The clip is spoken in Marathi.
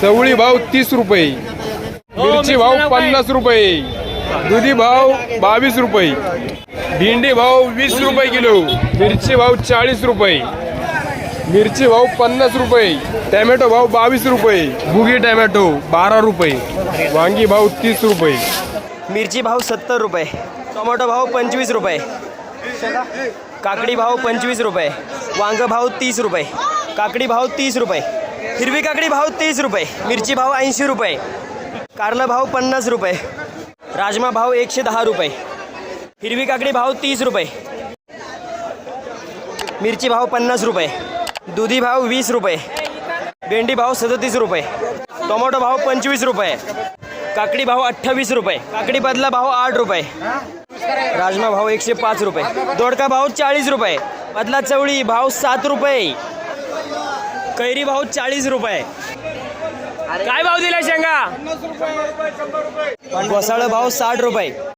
चवळी भाव तीस रुपये. मिरची भाव पन्नास रुपये. दुधी भाव बावीस रुपये. भेंडी भाव वीस रुपये किलो. मिरची भाव चाळीस रुपये. मिरची भाव पन्नास रुपये. टॅमॅटो भाव बावीस रुपये. भुगी टॅमॅटो बारा रुपये. वांगी भाव तीस रुपये. मिरची भाव सत्तर रुपये. टोमॅटो भाव पंचवीस रुपये. काकडी भाव पंचवीस रुपये. वांग भाव तीस रुपये. काकडी भाव तीस रुपये. हिरवी काकडी भाव तीस रुपये. मिरची भाव ऐंशी रुपये. कारलं भाव पन्नास रुपये. राजमा भाव एकशे दहा रुपये. हिरवी काकडी भाव तीस रुपये. मिरची भाव पन्नास रुपये. दुधी भाव वीस रुपये. भेंडी भाव सदतीस रुपये. टोमॅटो भाव पंचवीस रुपये. काकडी भाव अठ्ठावीस रुपये. काकडी बदला भाव आठ रुपये. राजमा भाव एकशे पाच रुपये. दोडका भाव चाळीस रुपये. बदला चवळी भाव सात रुपये. कैरी भाव चाळीस रुपये. काय भाव दिला शेंगा? घोसाळ भाव साठ रुपये.